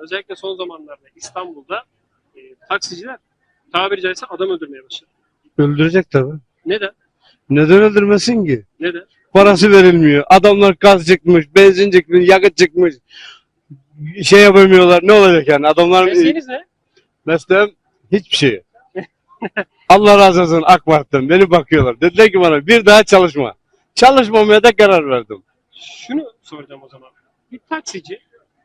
özellikle son zamanlarda İstanbul'da e, taksiciler tabiri caizse adam öldürmeye başladı. Öldürecek tabii. Neden? Neden öldürmesin ki? Neden? Parası verilmiyor. Adamlar gaz çıkmış, benzin çıkmış, yakıt çıkmış. Şey yapamıyorlar. Ne olacak yani? Adamlar Mesleğiniz ne? mesleğim hiçbir şey. Allah razı olsun AK Parti'den. Beni bakıyorlar. Dediler ki bana bir daha çalışma. Çalışmamaya da karar verdim. Şunu soracağım o zaman. Bir taksici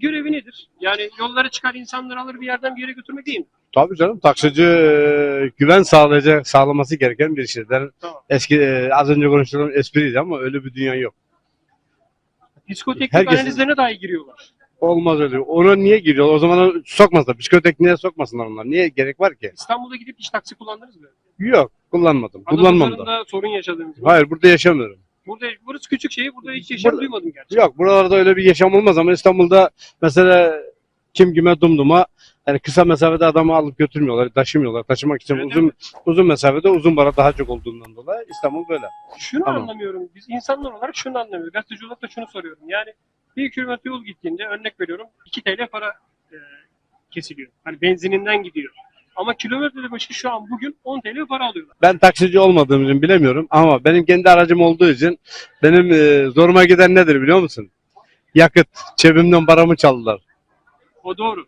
görevi nedir? Yani yollara çıkar insanları alır bir yerden bir yere götürmek değil mi? Tabii canım taksici e, güven sağlayacak, sağlaması gereken bir şeyler. Tamam. Eski e, az önce konuştuğum espriydi ama öyle bir dünya yok. Diskoteknik Herkesin- analizlerine dahi giriyorlar. Olmaz öyle. Ona niye giriyor? O zaman sokmazlar. Psikotekniğe sokmasınlar onlar. Niye gerek var ki? İstanbul'a gidip hiç taksi kullandınız mı? Yok. Kullanmadım. Kullanmam da. Sorun yaşadığınız gibi. Hayır burada yaşamıyorum. Burada, burası küçük şehir. Burada hiç yaşam Burada- duymadım gerçi. Yok buralarda öyle bir yaşam olmaz ama İstanbul'da mesela kim kime dumduma yani kısa mesafede adamı alıp götürmüyorlar, taşımıyorlar. Taşımak için Evet, uzun uzun mesafede uzun para daha çok olduğundan dolayı İstanbul böyle. Şunu Tamam. anlamıyorum. Biz insanlar olarak şunu anlamıyoruz. Gazeteci olarak da şunu soruyorum. Yani bir kilometre yol gittiğinde örnek veriyorum 2 TL para e, kesiliyor. Hani benzininden gidiyor. Ama kilometre başı şu an bugün 10 TL para alıyorlar. Ben taksici olmadığım için bilemiyorum ama benim kendi aracım olduğu için benim e, zoruma giden nedir biliyor musun? Yakıt. Cebimden paramı çaldılar. O doğru.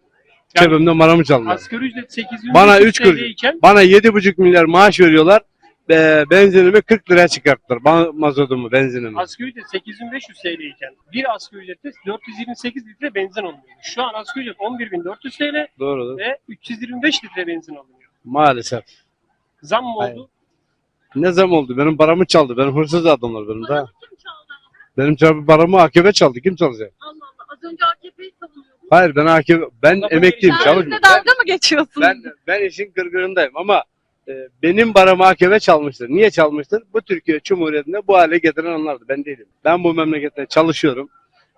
Yani Cebimden paramı çaldılar. asgari ücret 800 Bana üç kuruş. iken Bana 7,5 milyar maaş veriyorlar. Be, benzinimi 40 liraya çıkarttılar. Ba- Mazotumu, benzinimi. asgari ücret 8500 TL iken bir asgari ücrette 428 litre benzin alınıyor. Şu an asgari ücret 11400 TL Doğru. ve 325 litre benzin alınıyor. Maalesef. Zam mı Hayır. oldu? Ne zaman oldu? Benim paramı çaldı. Benim hırsız adamlar benim de. Paranı kim çaldı? Benim çarpı paramı AKP çaldı. Kim çalacak? Allah Allah. Az önce AKP'yi savunuyordun. Hayır ben AKP, ben Lafı emekliyim. Sen çalışmıyorum. bizle dalga mı geçiyorsun? Ben, ben işin gırgırındayım ama e, benim paramı AKP çalmıştır. Niye çalmıştır? Bu Türkiye Cumhuriyeti'nde bu hale getiren onlardı. Ben değilim. Ben bu memlekette çalışıyorum.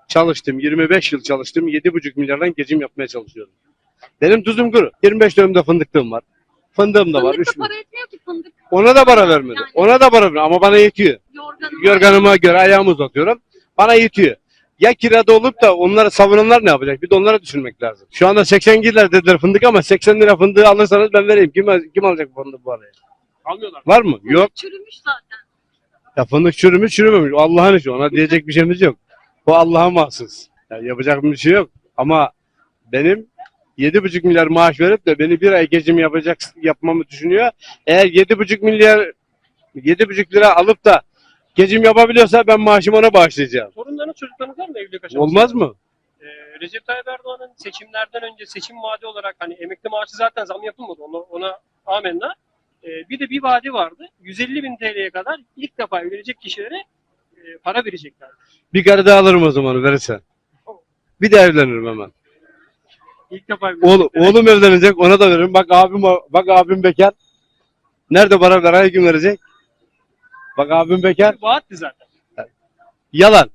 Çalıştım. 25 yıl çalıştım. 7,5 milyardan geçim yapmaya çalışıyorum. Benim tuzum kuru. 25 dönümde fındıklığım var. Fındığım da var. Fındık 3 da para etmiyor ki fındık. Ona da para vermedi. Yani. Ona da para vermedi ama bana yetiyor. Yorganı. Yorganıma göre ayağımı uzatıyorum. Bana yetiyor. Ya kirada olup da onları savunanlar ne yapacak? Bir de onlara düşünmek lazım. Şu anda 80 lira dediler fındık ama 80 lira fındığı alırsanız ben vereyim. Kim, kim alacak bu fındığı bu araya? Almıyorlar. Var mı? Yok. Çürümüş zaten. Ya fındık çürümüş çürümemiş. Allah'ın işi. Ona diyecek bir şeyimiz yok. Bu Allah'a mahsus. Ya yapacak bir şey yok. Ama benim 7,5 milyar maaş verip de beni bir ay geçim yapacak yapmamı düşünüyor. Eğer 7,5 milyar 7,5 lira alıp da geçim yapabiliyorsa ben maaşımı ona bağışlayacağım. Torunlarınız çocuklarınız var mı evlilik aşamasında? Olmaz mı? Ee, Recep Tayyip Erdoğan'ın seçimlerden önce seçim vaadi olarak hani emekli maaşı zaten zam yapılmadı ona, ona amenna. Ee, bir de bir vaadi vardı. 150 bin TL'ye kadar ilk defa evlenecek kişilere e, para verecekler. Bir kere daha alırım o zaman verirsen. Bir de evlenirim hemen. İlk defa evlenecek. Oğlum, oğlum evlenecek ona da veririm. Bak abim bak abim bekar. Nerede para ver kim verecek? Bak abim bekar. Vaatti zaten. Yalan.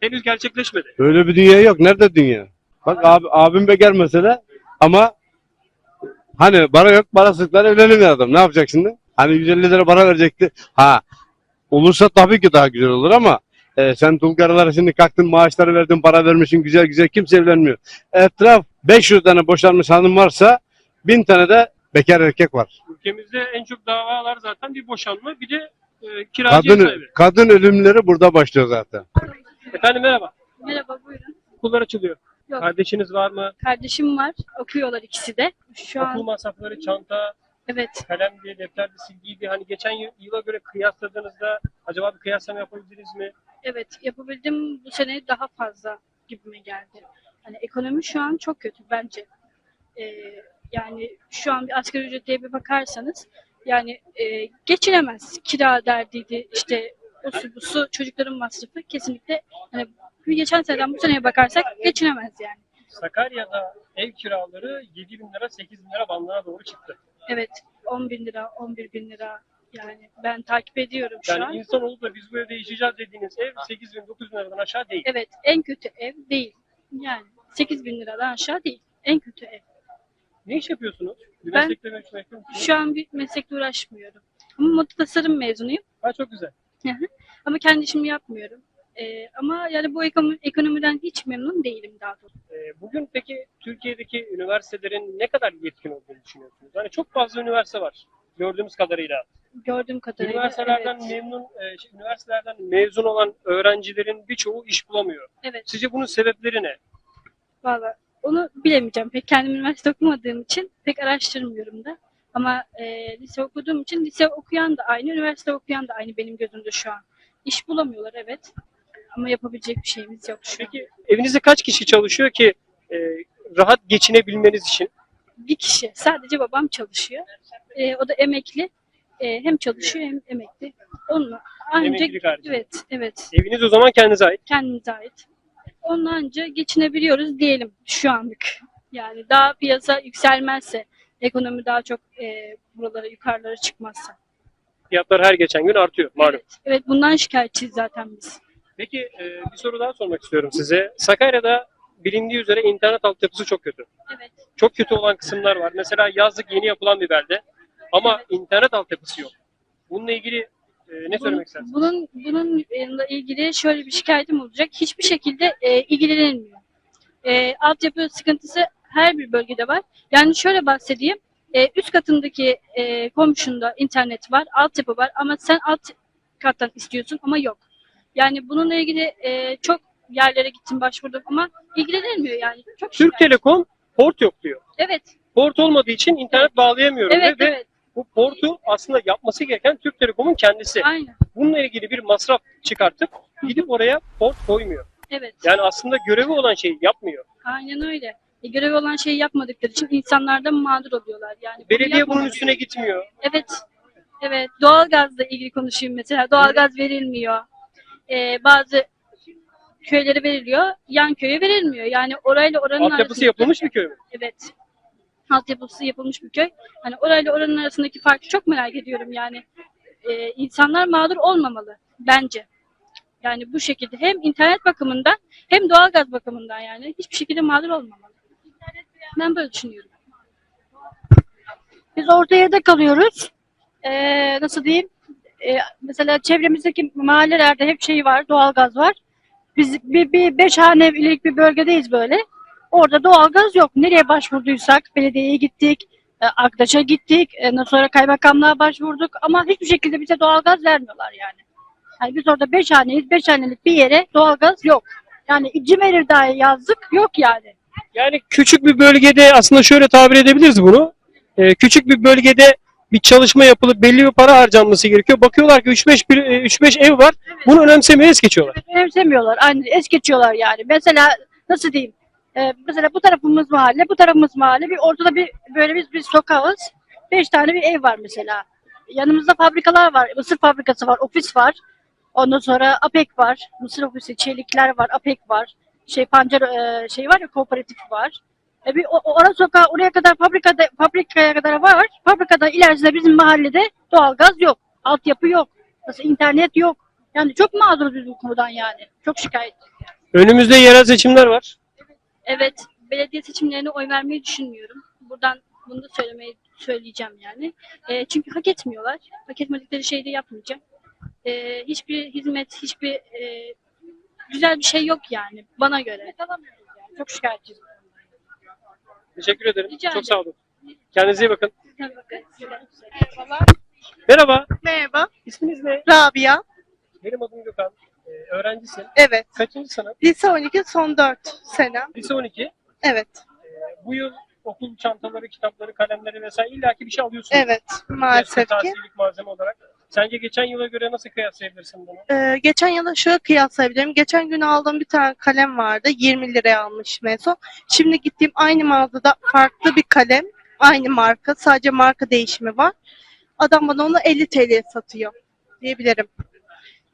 Henüz gerçekleşmedi. Öyle bir dünya yok. Nerede dünya? Bak abi, abim bekar mesela ama hani para yok parasızlar evlenemiyor adam. Ne yapacak şimdi? Hani 150 lira para verecekti. Ha olursa tabii ki daha güzel olur ama e, sen Tulgarlara şimdi kalktın maaşları verdin para vermişsin güzel güzel kimse evlenmiyor. Etraf 500 tane boşanmış hanım varsa 1000 tane de bekar erkek var. Ülkemizde en çok davalar zaten bir boşanma bir de e, kiracı Kadın, sahibi. kadın ölümleri burada başlıyor zaten. Efendim merhaba. Merhaba buyurun. Okullar açılıyor. Yok. Kardeşiniz var mı? Kardeşim var. Okuyorlar ikisi de. Şu Okul an masrafları, çanta, evet. kalemdi, defterdi, silgiydi. Hani geçen yıl- yıla göre kıyasladığınızda acaba bir kıyaslama yapabildiniz mi? Evet yapabildim bu sene daha fazla gibime geldi. Hani ekonomi şu an çok kötü bence. Ee, yani şu an bir asgari ücrete bir bakarsanız yani e, geçinemez. Kira derdiydi işte o su bu su çocukların masrafı kesinlikle hani geçen seneden bu seneye bakarsak geçinemez yani. Sakarya'da ev kiraları 7 bin lira, 8 bin lira bandına doğru çıktı. Evet 10 bin lira 11 bin lira yani ben takip ediyorum şu Yani an. insan olup da biz bu evde yaşayacağız dediğiniz ev 8 bin, 9 bin liradan aşağı değil. Evet en kötü ev değil. Yani 8 bin liradan aşağı değil. En kötü ev. Ne iş yapıyorsunuz? Bir Ben- meslekle musunuz? Şu an bir meslekle uğraşmıyorum. Ama moda tasarım mezunuyum. Ha, çok güzel. Ama kendi işimi yapmıyorum. Ee, ama yani bu ekonomi, ekonomiden hiç memnun değilim daha doğrusu. E, bugün peki Türkiye'deki üniversitelerin ne kadar yetkin olduğunu düşünüyorsunuz? Hani çok fazla üniversite var gördüğümüz kadarıyla. Gördüğüm kadarıyla. Üniversitelerden evet. memnun, e, şey, üniversitelerden mezun olan öğrencilerin birçoğu iş bulamıyor. Evet. Sizce bunun sebepleri ne? Valla onu bilemeyeceğim. Pek kendim üniversite okumadığım için pek araştırmıyorum da. Ama e, lise okuduğum için lise okuyan da aynı, üniversite okuyan da aynı benim gözümde şu an. İş bulamıyorlar evet. Ama yapabilecek bir şeyimiz yok şu an. Peki evinizde kaç kişi çalışıyor ki e, rahat geçinebilmeniz için? Bir kişi. Sadece babam çalışıyor. E, o da emekli. E, hem çalışıyor hem emekli. Onunla ancak Emeklilik evet evet Eviniz o zaman kendinize ait. kendimize ait. Onunla anca geçinebiliyoruz diyelim şu anlık. Yani daha piyasa yükselmezse, ekonomi daha çok e, buralara yukarılara çıkmazsa. Fiyatlar her geçen gün artıyor malum. Evet, evet bundan şikayetçiyiz zaten biz. Peki e, bir soru daha sormak istiyorum size. Sakarya'da bilindiği üzere internet altyapısı çok kötü. Evet. Çok kötü olan kısımlar var. Mesela yazlık yeni yapılan bir belde ama internet altyapısı yok. Bununla ilgili e, ne söylemek Bunun, istersiniz? bunun, bununla ilgili şöyle bir şikayetim olacak. Hiçbir şekilde e, ilgilenilmiyor. E, altyapı sıkıntısı her bir bölgede var. Yani şöyle bahsedeyim. E, üst katındaki e, komşunda internet var, altyapı var ama sen alt kattan istiyorsun ama yok. Yani bununla ilgili e, çok yerlere gittim başvurdum ama ilgilenilmiyor yani. Çok Türk şikayet. Telekom port yok diyor. Evet, Port olmadığı için internet bağlayamıyorum evet, ve, ve evet. bu portu aslında yapması gereken Türk Telekom'un kendisi. Aynen. Bununla ilgili bir masraf çıkartıp gidip oraya port koymuyor. Evet. Yani aslında görevi olan şeyi yapmıyor. Aynen öyle. E, görevi olan şeyi yapmadıkları için insanlar da mağdur oluyorlar. Yani bunu Belediye bunun yapmamalı. üstüne gitmiyor. Evet. Evet. Doğalgazla ilgili konuşayım mesela. Doğalgaz verilmiyor. Ee, bazı köylere veriliyor. Yan köye verilmiyor. Yani orayla oranın Altyapısı arasındaki- yapılmış bir köy mü? Evet. Altyapısı yapılmış bir köy. Hani orayla oranın arasındaki farkı çok merak ediyorum yani. Ee, insanlar mağdur olmamalı bence. Yani bu şekilde hem internet bakımından hem doğalgaz bakımından yani hiçbir şekilde mağdur olmamalı. Ben böyle düşünüyorum. Biz orta yerde kalıyoruz. Ee, nasıl diyeyim? Ee, mesela çevremizdeki mahallelerde hep şey var, doğalgaz var. Biz bir, bir beş hanelik bir bölgedeyiz böyle. Orada doğalgaz yok. Nereye başvurduysak belediyeye gittik, e, Aktaş'a gittik, e, ondan sonra kaymakamlığa başvurduk ama hiçbir şekilde bize doğalgaz vermiyorlar yani. Yani biz orada beş haneyiz, beş hanelik bir yere doğalgaz yok. Yani Cimer'e dahi yazdık, yok yani. Yani küçük bir bölgede aslında şöyle tabir edebiliriz bunu. Ee, küçük bir bölgede bir çalışma yapılıp belli bir para harcanması gerekiyor. Bakıyorlar ki 3-5 bir- e, 3-5 ev var. Bunu önemsemeye es geçiyorlar. önemsemiyorlar. Aynı es geçiyorlar yani. Mesela nasıl diyeyim? Ee, mesela bu tarafımız mahalle, bu tarafımız mahalle. Bir ortada bir böyle biz bir sokağız. Beş tane bir ev var mesela. Yanımızda fabrikalar var. Mısır fabrikası var, ofis var. Ondan sonra APEK var. Mısır ofisi, çelikler var, APEK var. Şey pancar e, şey var ya kooperatif var. E bir o, o ara sokağı oraya kadar fabrikada fabrikaya kadar var. Fabrikada ilerisinde bizim mahallede doğalgaz yok. Altyapı yok. Nasıl internet yok. Yani çok mağduruz biz bu konudan yani. Çok şikayet. Önümüzde yerel seçimler var. Evet, belediye seçimlerine oy vermeyi düşünmüyorum. Buradan bunu da söylemeyi söyleyeceğim yani. E, çünkü hak etmiyorlar. Hak etmedikleri şeyi de yapmayacak. E, hiçbir hizmet, hiçbir e, güzel bir şey yok yani bana göre. Çok şikayetçiyiz. Teşekkür ederim. Rica Çok ederim. sağ olun. Kendinize iyi bakın. Tabii bakın. Merhabalar. Merhaba. Merhaba. İsminiz ne? Rabia. Benim adım Gökhan. Ee, öğrencisin. Evet. Kaçıncı sınıf? Lise 12 son 4 sene. Lise 12. Evet. Ee, bu yıl okul çantaları, kitapları, kalemleri vesaire illaki bir şey alıyorsun. Evet. Maalesef ki. Malzeme olarak. Sence geçen yıla göre nasıl kıyaslayabilirsin bunu? Ee, geçen yıla şöyle kıyaslayabilirim. Geçen gün aldığım bir tane kalem vardı. 20 liraya almışım en son. Şimdi gittiğim aynı mağazada farklı bir kalem. Aynı marka. Sadece marka değişimi var. Adam bana onu 50 TL'ye satıyor. Diyebilirim.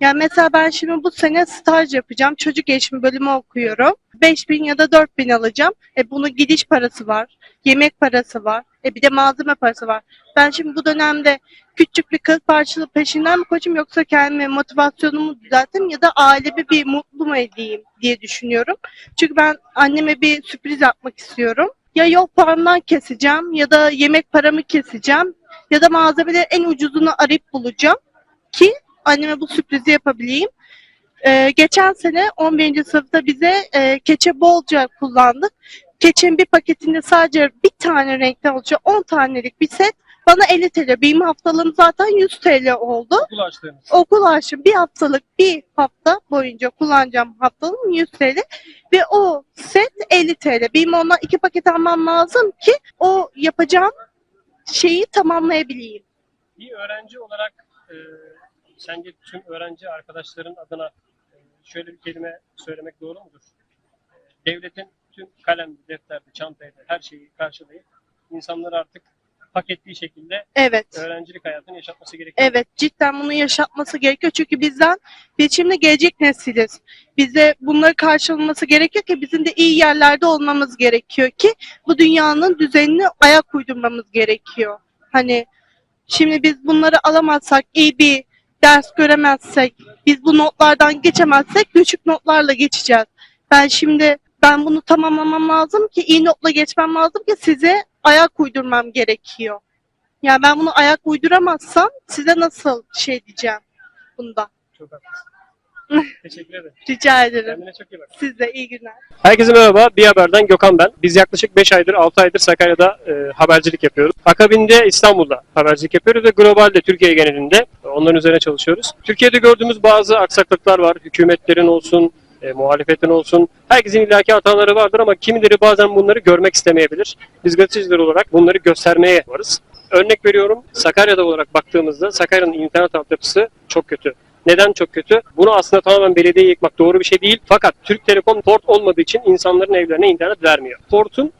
Yani mesela ben şimdi bu sene staj yapacağım. Çocuk gelişimi bölümü okuyorum. 5000 ya da 4000 alacağım. E bunun gidiş parası var. Yemek parası var. E bir de malzeme parası var. Ben şimdi bu dönemde küçük bir kız parçalı peşinden mi koşayım yoksa kendime motivasyonumu düzelteyim ya da ailemi bir mutlu mu edeyim diye düşünüyorum. Çünkü ben anneme bir sürpriz yapmak istiyorum. Ya yol paramdan keseceğim ya da yemek paramı keseceğim ya da malzemeleri en ucuzunu arayıp bulacağım ki anneme bu sürprizi yapabileyim. Ee, geçen sene 11. sınıfta bize e, keçe bolca kullandık. Keçenin bir paketinde sadece bir tane renkten olacak 10 tanelik bir set. Bana 50 TL. Benim haftalığım zaten 100 TL oldu. Okul açtığınız. Okul açtım. Bir haftalık bir hafta boyunca kullanacağım haftalığım 100 TL. Ve o set 50 TL. Benim ondan iki paket almam lazım ki o yapacağım şeyi tamamlayabileyim. Bir öğrenci olarak e, sence tüm öğrenci arkadaşların adına e, şöyle bir kelime söylemek doğru mudur? E, devletin tüm kalem, defter, çantayı, her şeyi karşılayıp insanları artık paketli şekilde Evet. öğrencilik hayatını yaşatması gerekiyor. Evet cidden bunu yaşatması gerekiyor. Çünkü bizden biz şimdi gelecek nesiliz. Bize bunları karşılaması gerekiyor ki bizim de iyi yerlerde olmamız gerekiyor ki bu dünyanın düzenine ayak uydurmamız gerekiyor. Hani şimdi biz bunları alamazsak, iyi bir ders göremezsek, biz bu notlardan geçemezsek düşük notlarla geçeceğiz. Ben şimdi ben bunu tamamlamam lazım ki iyi notla geçmem lazım ki size ayak uydurmam gerekiyor. Yani ben bunu ayak uyduramazsam size nasıl şey diyeceğim bunda. Çok haklısın. Teşekkür ederim. Rica ederim. Kendine çok iyi bak. Siz de iyi günler. Herkese merhaba. Bir Haber'den Gökhan ben. Biz yaklaşık 5 aydır, 6 aydır Sakarya'da e, habercilik yapıyoruz. Akabinde İstanbul'da habercilik yapıyoruz ve globalde Türkiye genelinde onların üzerine çalışıyoruz. Türkiye'de gördüğümüz bazı aksaklıklar var. Hükümetlerin olsun, e, muhalefetin olsun. Herkesin illaki hataları vardır ama kimileri bazen bunları görmek istemeyebilir. Biz gazeteciler olarak bunları göstermeye varız. Örnek veriyorum Sakarya'da olarak baktığımızda Sakarya'nın internet altyapısı çok kötü. Neden çok kötü? Bunu aslında tamamen belediyeye yıkmak doğru bir şey değil. Fakat Türk Telekom port olmadığı için insanların evlerine internet vermiyor. Portun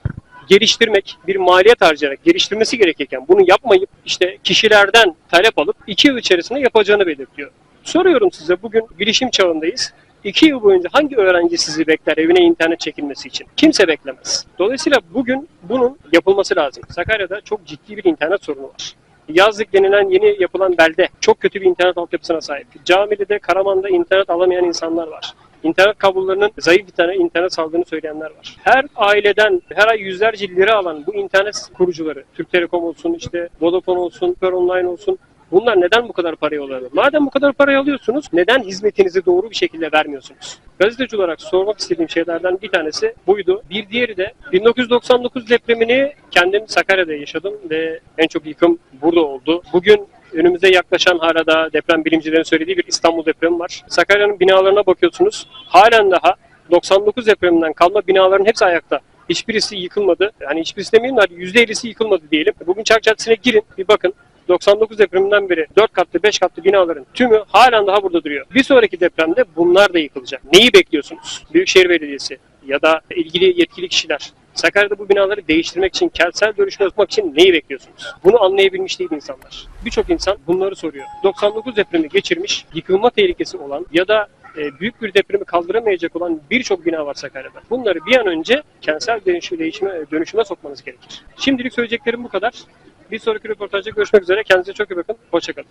geliştirmek, bir maliyet harcayarak geliştirmesi gerekirken bunu yapmayıp işte kişilerden talep alıp iki yıl içerisinde yapacağını belirtiyor. Soruyorum size bugün bilişim çağındayız. İki yıl boyunca hangi öğrenci sizi bekler evine internet çekilmesi için? Kimse beklemez. Dolayısıyla bugün bunun yapılması lazım. Sakarya'da çok ciddi bir internet sorunu var. Yazlık denilen yeni yapılan belde çok kötü bir internet altyapısına sahip. Camile'de, Karaman'da internet alamayan insanlar var. İnternet kablolarının zayıf bir tane internet saldığını söyleyenler var. Her aileden her ay yüzlerce lira alan bu internet kurucuları, Türk Telekom olsun, işte Vodafone olsun, Süper Online olsun, Bunlar neden bu kadar parayı alıyorlar? Madem bu kadar parayı alıyorsunuz, neden hizmetinizi doğru bir şekilde vermiyorsunuz? Gazeteci olarak sormak istediğim şeylerden bir tanesi buydu. Bir diğeri de 1999 depremini kendim Sakarya'da yaşadım ve en çok yıkım burada oldu. Bugün önümüze yaklaşan hala deprem bilimcilerin söylediği bir İstanbul depremi var. Sakarya'nın binalarına bakıyorsunuz. Halen daha 99 depreminden kalma binaların hepsi ayakta. Hiçbirisi yıkılmadı. Yani hiçbirisi demeyeyim de hadi %50'si yıkılmadı diyelim. Bugün Çark Caddesi'ne girin bir bakın. 99 depreminden beri 4 katlı 5 katlı binaların tümü halen daha burada duruyor. Bir sonraki depremde bunlar da yıkılacak. Neyi bekliyorsunuz? Büyükşehir Belediyesi ya da ilgili yetkili kişiler Sakarya'da bu binaları değiştirmek için, kentsel dönüşme yapmak için neyi bekliyorsunuz? Bunu anlayabilmiş değil insanlar. Birçok insan bunları soruyor. 99 depremi geçirmiş, yıkılma tehlikesi olan ya da e, büyük bir depremi kaldıramayacak olan birçok bina var Sakarya'da. Bunları bir an önce kentsel dönüşüme, dönüşüme sokmanız gerekir. Şimdilik söyleyeceklerim bu kadar. Bir sonraki röportajda görüşmek üzere. Kendinize çok iyi bakın. Hoşçakalın.